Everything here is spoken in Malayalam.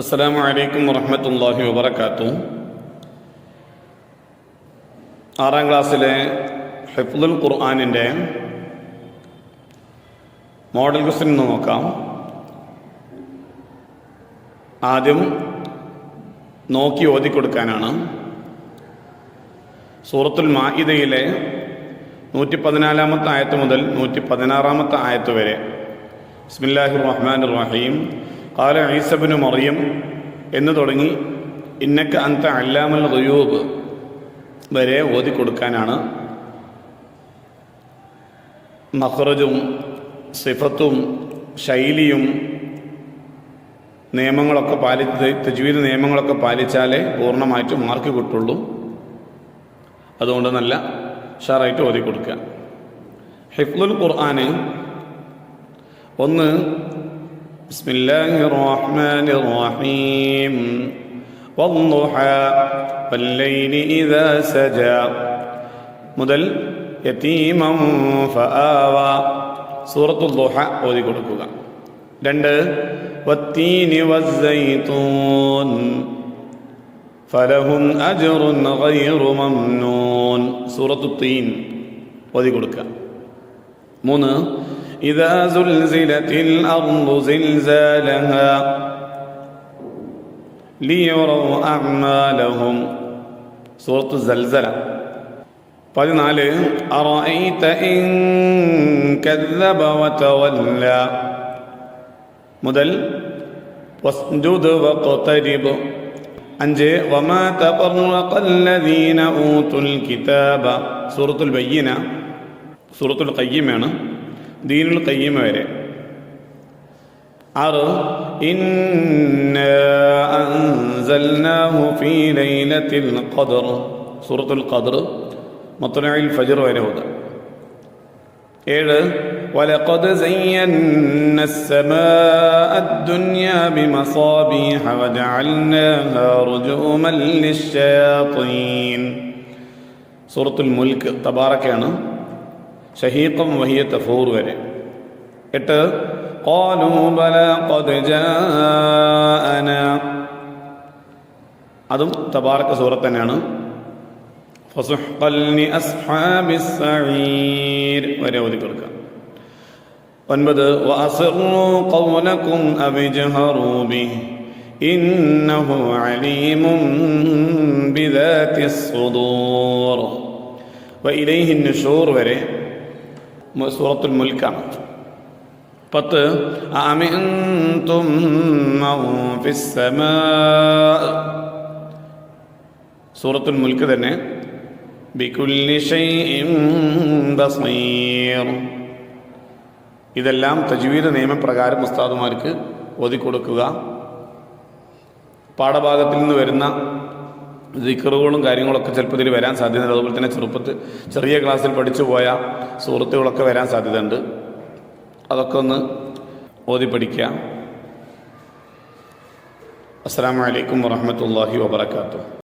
അസ്സാം വലൈക്കും വറഹമത്തല്ലാഹി വാത്തു ആറാം ക്ലാസ്സിലെ ഹിഫ്ദുൽ ഖുർആാനിന്റെ മോഡൽ ക്വസ്റ്റ്യൻ ഒന്ന് നോക്കാം. ആദ്യം നോക്കി ഓതി കൊടുക്കാനാണ് സൂറത്തുൽ മാഹിദയിലെ നൂറ്റി പതിനാലാമത്തെ ആയത്ത് മുതൽ നൂറ്റി പതിനാറാമത്തെ ആയത്ത് വരെ. ബിസ്മില്ലാഹി റഹ്മാൻ റഹീം. കാല ഈസബിനു മറിയം എന്ന് തുടങ്ങി ഇന്നക്ക അന്ത അല്ലാമൽ റയൂബ് വരെ ഓതി കൊടുക്കാനാണ്. മഹ്റജും സിഫത്തും ശൈലിയും നിയമങ്ങളൊക്കെ പാലിച്ച് തജ്വീദ് നിയമങ്ങളൊക്കെ പാലിച്ചാലേ പൂർണമായിട്ട് മാർക്ക് കിട്ടുള്ളൂ. അതുകൊണ്ട് നല്ല ഷാറായിട്ട് ഓതി കൊടുക്കുക. ഹിഫ്ലുൽ ഖുർആാന് ഒന്ന് ബിസ്മില്ലാഹി റഹ്മാനി റഹീം والضحى والليل إذا سجى മുതൽ യതീമം ഫആവ സൂറത്തുൽ ദുഹ ഓതി കൊടുക്കുക രണ്ട് വത്തീനി വസ്സൈത്തൂൻ ഫലഹും അജ്റുൻ ഗൈറു മംനൂൻ സൂറത്തു തീൻ ഓതി കൊടുക്കുക മൂന്ന് إذا زلزلت الأرض زلزالها ليروا أعمالهم. سورة الزلزلة. بعدين عليه أرأيت إن كذب وتولى مدل واسجد واقترب أنجي وما تفرق الذين أوتوا الكتاب سورة البينة سورة القيمة ദീനുൽ ഖയ്യിമ വരെ ആറ് ഇന്ന അൻസൽനാഹു ഫീ ലൈലത്തിൽ ഖദർ സൂറത്തുൽ ഖദർ മത്ലഇൽ ഫജ്ർ വരെ ഓതാം ഏഴ് ولقد زينا السماء الدنيا بمصابيح وجعلناها رجوما للشياطين سورة الملك തബാറക്കാണ് ഷഹീഖും വഹിയ തഫൂർ വരെ. എട്ട് അതും തബാറക്ക സൂറത്ത് തന്നെയാണ്. വരെ ഓതി കൊടുക്കുക. ഒൻപത് ഇന്നഹു അലീമും ബിദാത്തി സുദൂർ വ വരെ സൂറത്തുൽ മുൽക്കാണ്. പത്ത് സൂറത്തുൽ മുൽക്ക് തന്നെ ഇതെല്ലാം തജ്വീദ് നിയമപ്രകാരം ഉസ്താദുമാർക്ക് ഓതിക്കൊടുക്കുക. പാഠഭാഗത്തിൽ നിന്ന് വരുന്ന ദിക്കറുകളും കാര്യങ്ങളൊക്കെ ചിലപ്പോൾ ഇതിൽ വരാൻ സാധ്യതയുണ്ട്. അതുപോലെ തന്നെ ചെറുപ്പത്തിൽ ചെറിയ ക്ലാസ്സിൽ പഠിച്ചു പോയ സുഹൃത്തുക്കളൊക്കെ വരാൻ സാധ്യതയുണ്ട്. അതൊക്കെ ഒന്ന് ഓതി പഠിക്കുക. അസ്സാം വലൈക്കും വാഹമത്തല്ലാഹി വാബർക്കാത്തു